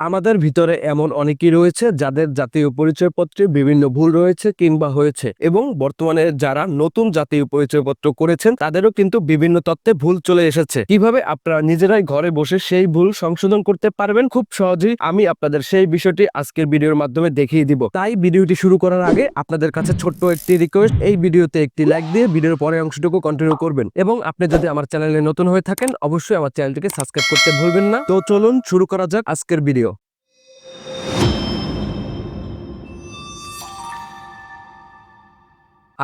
আমাদের ভিতরে এমন অনেকেই রয়েছে যাদের জাতীয় পরিচয়পত্রে বিভিন্ন ভুল রয়েছে কিংবা হয়েছে এবং বর্তমানে যারা নতুন জাতীয় পরিচয়পত্র করেছেন, তাদেরও কিন্তু বিভিন্ন তথ্যে ভুল চলে এসেছে। কীভাবে আপনারা নিজেরাই ঘরে বসে সেই ভুল সংশোধন করতে পারবেন? খুব সহজেই আমি আপনাদের সেই বিষয়টি আজকের ভিডিওর মাধ্যমে দেখিয়ে দিব। তাই ভিডিওটি শুরু করার আগে আপনাদের কাছে ছোট্ট একটি রিকোয়েস্ট এই ভিডিওতে একটি লাইক দিয়ে ভিডিওর পরে অংশটুকু কন্টিনিউ করবেন এবং আপনি যদি আমার চ্যানেলে নতুন হয়ে থাকেন, অবশ্যই আমার চ্যানেলটিকে সাবস্ক্রাইব করতে ভুলবেন না। তো চলুন শুরু করা যাক আজকের ভিডিও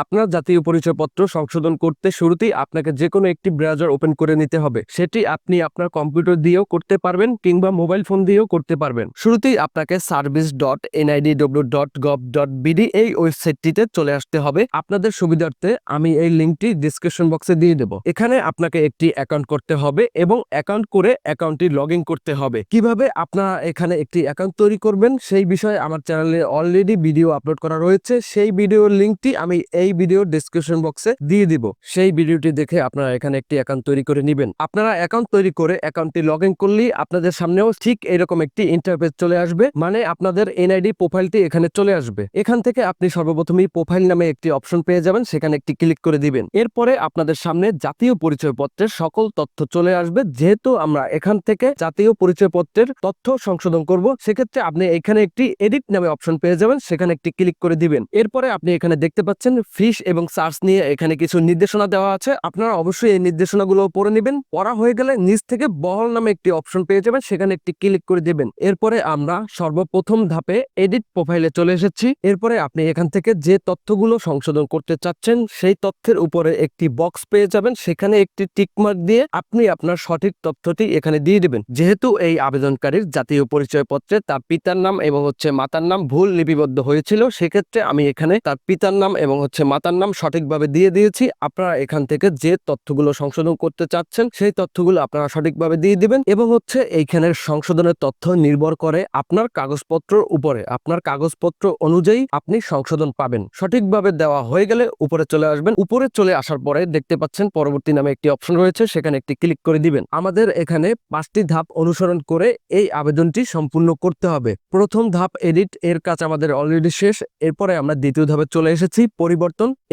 আপনার জাতীয় পরিচয়পত্র সংশোধন করতে শুরুতেই আপনাকে যে কোনো একটি ব্রাউজার ওপেন করে নিতে হবে। সেটি আপনি আপনার কম্পিউটার দিয়েও করতে পারবেন কিংবা মোবাইল ফোন দিয়েও করতে পারবেন। শুরুতেই আপনাকে service dot NIDW dot gov dot BD এই ওয়েবসাইটটিতে চলে আসতে হবে। আপনাদের সুবিধার্থে আমি এই লিঙ্কটি ডিসক্রিপশন বক্সে দিয়ে দেব। এখানে আপনাকে একটি অ্যাকাউন্ট করতে হবে এবং অ্যাকাউন্ট করে অ্যাকাউন্টটি লগ করতে হবে। কীভাবে আপনারা এখানে একটি অ্যাকাউন্ট তৈরি করবেন সেই বিষয়ে আমার চ্যানেলে অলরেডি ভিডিও আপলোড করা রয়েছে। সেই ভিডিওর লিঙ্কটি আমি এই ভিডিও ডিসক্রিপশন বক্সে দিয়ে দিব। সেই ভিডিওটি দেখে আপনারা এখানে একটি অ্যাকাউন্ট তৈরি করে নেবেন। আপনারা অ্যাকাউন্ট তৈরি করে অ্যাকাউন্টটি লগ ইন করলেই আপনাদের সামনেও ঠিক এরকম একটি ইন্টারফেস চলে আসবে। মানে আপনাদের এনআইডি প্রোফাইলটি এখানে চলে আসবে। এখান থেকে আপনি সর্বপ্রথমেই প্রোফাইল নামে একটি অপশন পেয়ে যাবেন। সেখানে একটি ক্লিক করে দিবেন। এরপরে আপনাদের সামনে জাতীয় পরিচয়পত্রের সকল তথ্য চলে আসবে। যেহেতু আমরা এখান থেকে জাতীয় পরিচয়পত্রের তথ্য সংশোধন করব, সেক্ষেত্রে আপনি এখানে একটি এডিট নামে অপশন পেয়ে যাবেন। সেখানে একটি ক্লিক করে দিবেন। এরপরে আপনি এখানে দেখতে পাচ্ছেন ফিশ এবং সার্চ নিয়ে এখানে কিছু নির্দেশনা দেওয়া আছে। আপনারা অবশ্যই এই নির্দেশনাগুলো পড়ে নেবেন। পড়া হয়ে গেলে নিচ থেকে বহল নামে একটি অপশন পেয়ে যাবেন। সেখানে একটি ক্লিক করে দেবেন। এরপরে আমরা সর্বপ্রথম ধাপে এডিট প্রোফাইলে চলে এসেছি। এরপরে আপনি এখান থেকে যে তথ্যগুলো সংশোধন করতে চাচ্ছেন, সেই তথ্যের উপরে একটি বক্স পেয়ে যাবেন। সেখানে একটি টিকমার্ক দিয়ে আপনি আপনার সঠিক তথ্যটি এখানে দিয়ে দেবেন। যেহেতু এই আবেদনকারীর জাতীয় পরিচয়পত্রে তার পিতার নাম এবং হচ্ছে মাতার নাম ভুল লিপিবদ্ধ হয়েছিল, সেক্ষেত্রে আমি এখানে তার পিতার নাম এবং হচ্ছে মাতার নাম সঠিকভাবে দিয়ে দিয়েছি। আপনারা এখান থেকে যে তথ্যগুলো সংশোধন করতে চাচ্ছেন, সেই তথ্যগুলো আপনারা সঠিকভাবে দিয়ে দিবেন এবং হচ্ছে এইখানের সংশোধনের তথ্য নির্ভর করে আপনার কাগজপত্রের উপরে। আপনার কাগজপত্র অনুযায়ী আপনি সংশোধন পাবেন। সঠিকভাবে দেওয়া হয়ে গেলে উপরে চলে আসবেন। উপরে চলে আসার পরে দেখতে পাচ্ছেন পরবর্তী নামে একটি অপশন রয়েছে, সেখানে একটি ক্লিক করে দিবেন। আমাদের এখানে পাঁচটি ধাপ অনুসরণ করে এই আবেদনটি সম্পূর্ণ করতে হবে। প্রথম ধাপ এডিট, এর কাজ আমাদের অলরেডি শেষ। এরপরে আমরা দ্বিতীয় ধাপে চলে এসেছি। পরিবর্তন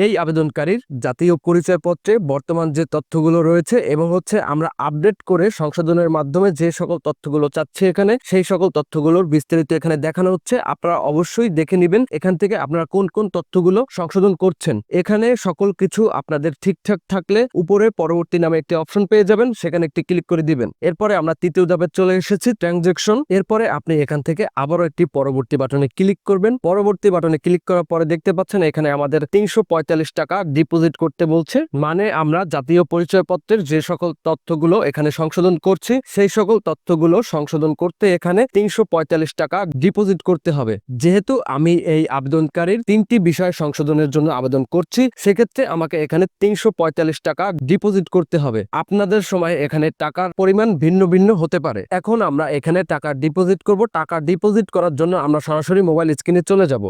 এই আবেদনকারীর জাতীয় পরিচয়পত্রে বর্তমান যে তথ্যগুলো রয়েছে এবং হচ্ছে আমরা আপডেট করে সংশোধনের মাধ্যমে যে সকল তথ্যগুলো চাচ্ছে এখানে, সেই সকল তথ্যগুলোর বিস্তারিত এখানে দেখানো হচ্ছে। আপনারা অবশ্যই দেখে নেবেন এখান থেকে আপনারা কোন কোন তথ্যগুলো সংশোধন করছেন। এখানে সকল কিছু আপনাদের ঠিকঠাক থাকলে উপরে পরবর্তী নামে একটি অপশন পেয়ে যাবেন, সেখানে একটি ক্লিক করে দিবেন। এরপরে আমরা তৃতীয় ধাপে চলে এসেছি ট্রানজেকশন এরপরে আপনি এখান থেকে আবারও একটি পরবর্তী বাটনে ক্লিক করবেন। পরবর্তী বাটনে ক্লিক করার পরে দেখতে পাচ্ছেন এখানে আমাদের তিনশো পঁয়তাল্লিশ টাকা ডিপোজিট করতে বলছে। মানে আমরা জাতীয় পরিচয়পত্রের যে সকল তথ্যগুলো এখানে সংশোধন করছি, সেই সকল তথ্যগুলো সংশোধন করতে এখানে তিনশো পঁয়তাল্লিশ টাকা ডিপোজিট করতে হবে। যেহেতু আমি এই আবেদনকারীর তিনটি বিষয় সংশোধনের জন্য আবেদন করছি, সেক্ষেত্রে আমাকে এখানে তিনশো পঁয়তাল্লিশ টাকা ডিপোজিট করতে হবে। আপনাদের সময় এখানে টাকার পরিমাণ ভিন্ন ভিন্ন হতে পারে। এখন আমরা এখানে টাকা ডিপোজিট করব। টাকা ডিপোজিট করার জন্য আমরা সরাসরি মোবাইল স্ক্রিনে চলে যাব।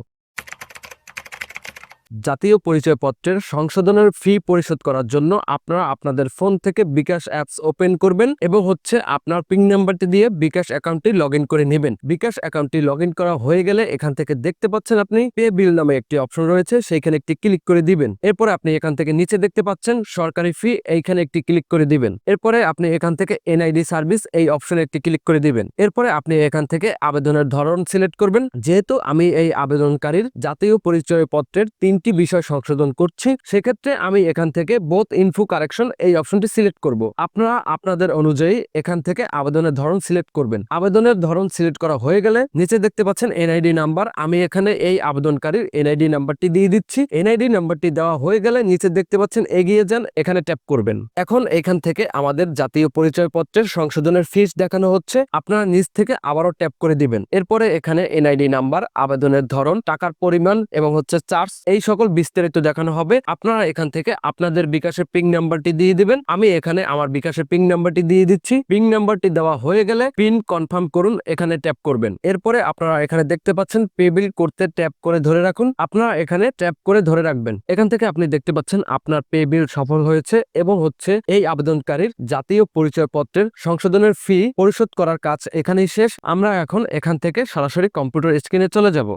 জাতীয় পরিচয়পত্রের সংশোধনের ফি পরিশোধ করার জন্য আপনারা আপনাদের ফোন থেকে বিকাশ অ্যাপস ওপেন করবেন এবং হচ্ছে আপনার পিন নাম্বারটি দিয়ে বিকাশ অ্যাকাউন্টটি লগ করে নেবেন। বিকাশ অ্যাকাউন্টটি লগ করা হয়ে গেলে এখান থেকে দেখতে পাচ্ছেন আপনি পে বিল নামে একটি অপশন রয়েছে, সেইখানে একটি ক্লিক করে দিবেন। এরপরে আপনি এখান থেকে নিচে দেখতে পাচ্ছেন সরকারি ফি, এইখানে একটি ক্লিক করে দিবেন। এরপরে আপনি এখান থেকে এনআইডি সার্ভিস, এই অপশনে একটি ক্লিক করে দিবেন। এরপরে আপনি এখান থেকে আবেদনের ধরন সিলেক্ট করবেন। যেহেতু আমি এই আবেদনকারীর জাতীয় পরিচয়পত্রের তিনটি বিষয় সংশোধন করছি, সেক্ষেত্রে আমি এখান থেকে বোথ ইনফো কারেকশন এই অপশনটি সিলেক্ট করব। আপনারা আপনাদের অনুযায়ী এখান থেকে আবেদনের ধরন সিলেক্ট করবেন। আবেদনের ধরন সিলেক্ট করা হয়ে গেলে নিচে দেখতে পাচ্ছেন এনআইডি নাম্বার আমি এখানে এই আবেদনকারীর এনআইডি নাম্বারটি দিয়ে দিচ্ছি। এনআইডি নাম্বারটি দেওয়া হয়ে গেলে নিচে দেখতে পাচ্ছেন এগিয়ে যান, এখানে ট্যাপ করবেন। এখন এখান থেকে আমাদের জাতীয় পরিচয়পত্রের সংশোধনের ফিস দেখানো হচ্ছে, আপনারা নিচ থেকে আবারও ট্যাপ করে দিবেন। এরপরে এখানে এনআইডি নাম্বার আবেদনের ধরন, টাকার পরিমাণ এবং হচ্ছে চার্জ এই সব সকল বিস্তারিত দেখানো হবে, আপনারা এখান থেকে আপনাদের বিকাশের পিং নাম্বারটি দিয়ে দিবেন। আমি এখানে আমার বিকাশের পিং নাম্বারটি দিয়ে দিচ্ছি। পিং নাম্বারটি দেওয়া হয়ে গেলে পিন কনফার্ম করুন, এখানে ট্যাপ করবেন। এরপরে আপনারা এখানে দেখতে পাচ্ছেন পে বিল করতে ট্যাপ করে ধরে রাখুন। আপনারা এখানে ট্যাপ করে ধরে রাখবেন। এখান থেকে আপনি দেখতে পাচ্ছেন আপনার পে বিল সফল হয়েছে এবং হচ্ছে এই আবেদনকারীর জাতীয় পরিচয়পত্রের সংশোধনের ফি পরিশোধ করার কাজ এখানেই শেষ। আমরা এখন এখান থেকে সরাসরি কম্পিউটার স্ক্রিনে চলে যাব।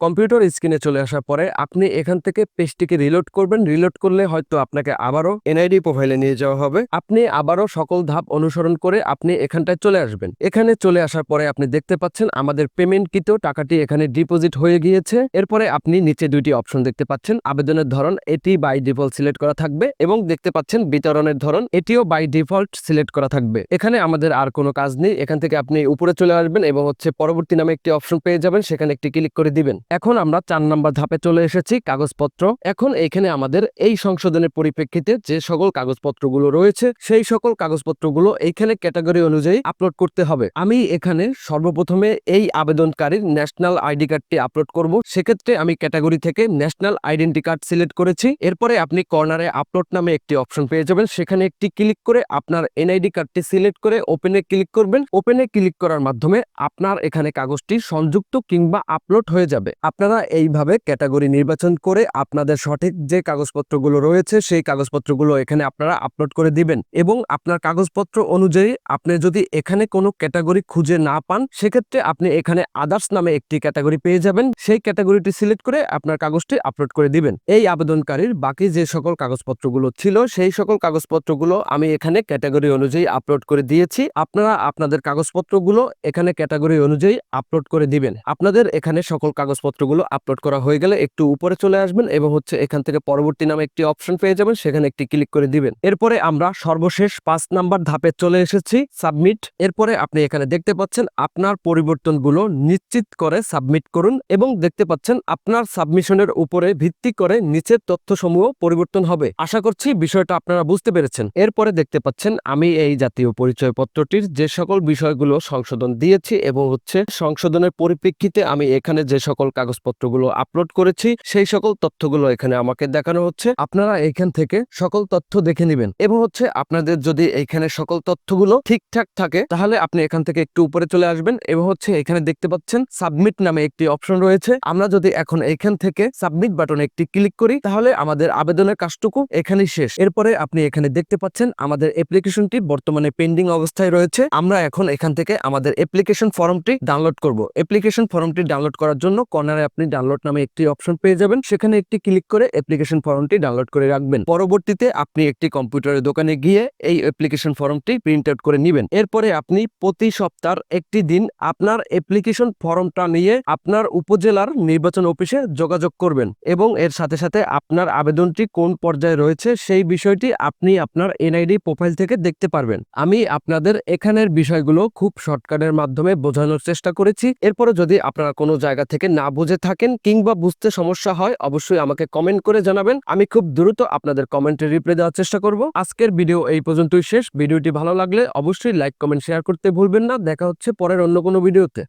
কম্পিউটার স্ক্রিনে চলে আসার পরে আপনি এখান থেকে পেজটিকে রিলোড করবেন। রিলোড করলে হয়তো আপনাকে আবারও এনআইডি প্রোফাইলে নিয়ে যাওয়া হবে। আপনি আবারও সকল ধাপ অনুসরণ করে আপনি এখানটায় চলে আসবেন। এখানে চলে আসার পরে আপনি দেখতে পাচ্ছেন আমাদের পেমেন্ট কিতো টাকাটি এখানে ডিপোজিট হয়ে গিয়েছে। এরপরে আপনি নিচে দুইটি অপশন দেখতে পাচ্ছেন। আবেদনের ধরন, এটি বাই ডিফল্ট সিলেক্ট করা থাকবে এবং দেখতে পাচ্ছেন বিতরণের ধরন, এটিও বাই ডিফল্ট সিলেক্ট করা থাকবে। এখানে আমাদের আর কোনো কাজ নেই। এখান থেকে আপনি উপরে চলে আসবেন এবং হচ্ছে পরবর্তী নামে একটি অপশন পেয়ে যাবেন। সেখানে একটি ক্লিক করে দিবেন। এখন আমরা চার নাম্বার ধাপে চলে এসেছি, কাগজপত্র। এখন এইখানে আমাদের এই সংশোধনের পরিপ্রেক্ষিতে যে সকল কাগজপত্রগুলো রয়েছে, সেই সকল কাগজপত্রগুলো এইখানে ক্যাটাগরি অনুযায়ী আপলোড করতে হবে। আমি এখানে সর্বপ্রথমে এই আবেদনকারীর ন্যাশনাল আইডি কার্ডটি আপলোড করব। সেক্ষেত্রে আমি ক্যাটাগরি থেকে ন্যাশনাল আইডেন্টি কার্ড সিলেক্ট করেছি। এরপরে আপনি কর্নারে আপলোড নামে একটি অপশন পেয়ে যাবেন। সেখানে একটি ক্লিক করে আপনার এনআইডি কার্ডটি সিলেক্ট করে ওপেনে ক্লিক করবেন। ওপেনে ক্লিক করার মাধ্যমে আপনার এখানে কাগজটি সংযুক্ত কিংবা আপলোড হয়ে যাবে। আপনারা এইভাবে ক্যাটাগরি নির্বাচন করে আপনাদের সঠিক যে কাগজপত্রগুলো রয়েছে, সেই কাগজপত্রগুলো এখানে আপনারা আপলোড করে দিবেন এবং আপনার কাগজপত্র অনুযায়ী আপনি যদি এখানে কোনো ক্যাটাগরি খুঁজে না পান, সেক্ষেত্রে আপনি এখানে আদার্স নামে একটি ক্যাটাগরি পেয়ে যাবেন। সেই ক্যাটাগরিটি সিলেক্ট করে আপনার কাগজটি আপলোড করে দিবেন। এই আবেদনকারীর বাকি যে সকল কাগজপত্রগুলো ছিল, সেই সকল কাগজপত্রগুলো আমি এখানে ক্যাটাগরি অনুযায়ী আপলোড করে দিয়েছি। আপনারা আপনাদের কাগজপত্রগুলো এখানে ক্যাটাগরি অনুযায়ী আপলোড করে দিবেন। আপনাদের এখানে সকল কাগজপত্রগুলো আপলোড করা হয়ে গেলে একটু উপরে চলে আসবেন এবং হচ্ছে এখান থেকে পরবর্তী নামে একটি অপশন পেয়ে যাবেন, সেখানে একটি ক্লিক করে দিবেন। এরপরে আমরা সর্বশেষ পাঁচ নাম্বার ধাপে চলে এসেছি সাবমিট এরপরে আপনি এখানে দেখতে পাচ্ছেন আপনার পরিবর্তনগুলো নিশ্চিত করে সাবমিট করুন এবং দেখতে পাচ্ছেন আপনার সাবমিশনের উপরে ভিত্তি করে নিচের তথ্যসমূহ পরিবর্তন হবে। আশা করছি বিষয়টা আপনারা বুঝতে পেরেছেন। এরপরে দেখতে পাচ্ছেন আমি এই জাতীয় পরিচয়পত্রটির যে সকল বিষয়গুলো সংশোধন দিয়েছি এবং হচ্ছে সংশোধনের পরিপ্রেক্ষিতে আমি এখানে যে সকল কাগজপত্রগুলো আপলোড করেছি, সেই সকল তথ্যগুলো এখানে আমাকে দেখানো হচ্ছে। আপনারা এখান থেকে সকল তথ্য দেখে নেবেন এবং হচ্ছে আপনাদের যদি এইখানে সকল তথ্যগুলো ঠিকঠাক থাকে, তাহলে আপনি এখান থেকে একটু উপরে চলে আসবেন এবং হচ্ছে এখানে দেখতে পাচ্ছেন সাবমিট নামে একটি অপশন রয়েছে। আমরা যদি এখন এখান থেকে সাবমিট বাটনে একটি ক্লিক করি, তাহলে আমাদের আবেদনের কাজটুকু এখানেই শেষ। এরপরে আপনি এখানে দেখতে পাচ্ছেন আমাদের অ্যাপ্লিকেশনটি বর্তমানে পেন্ডিং অবস্থায় রয়েছে। আমরা এখন এখান থেকে আমাদের অ্যাপ্লিকেশন ফর্মটি ডাউনলোড করব। অ্যাপ্লিকেশন ফর্মটি ডাউনলোড করার জন্য কর্নারে আপনি ডাউনলোড নামে একটি অপশন পেয়ে যাবেন। সেখানে একটি ক্লিক করে অ্যাপ্লিকেশন ফর্মটি ডাউনলোড করে রাখবেন। পরবর্তীতে আপনি একটি কম্পিউটারের দোকানে গিয়ে এই অ্যাপ্লিকেশন ফর্মটি প্রিন্ট আউট করে নেবেন। এরপরে আপনি প্রতি সপ্তাহ একটি দিন আপনার অ্যাপ্লিকেশন ফর্মটা নিয়ে আপনার উপজেলার নির্বাচন অফিসে যোগাযোগ করবেন এবং এর সাথে সাথে আপনার আবেদনটি কোন পর্যায়ে রয়েছে সেই বিষয়টি আপনি আপনার এনআইডি প্রোফাইল থেকে দেখতে পারবেন। আমি আপনাদের এখানের বিষয়গুলো খুব শর্টকাটের মাধ্যমে বোঝানোর চেষ্টা করেছি। এরপরে যদি আপনারা কোনো জায়গা থেকে না বুঝে থাকেন কিংবা বুঝতে সমস্যা হয়, অবশ্যই আমাকে কমেন্ট করে জানাবেন। আমি খুব দ্রুত আপনাদের কমেন্টে রিপ্লাই দেওয়ার চেষ্টা করব। আজকের ভিডিও এই পর্যন্তই শেষ। ভিডিওটি ভালো লাগলে অবশ্যই লাইক কমেন্ট শেয়ার করতে ভুলবেন না। দেখা হচ্ছে পরের অন্য কোনো ভিডিওতে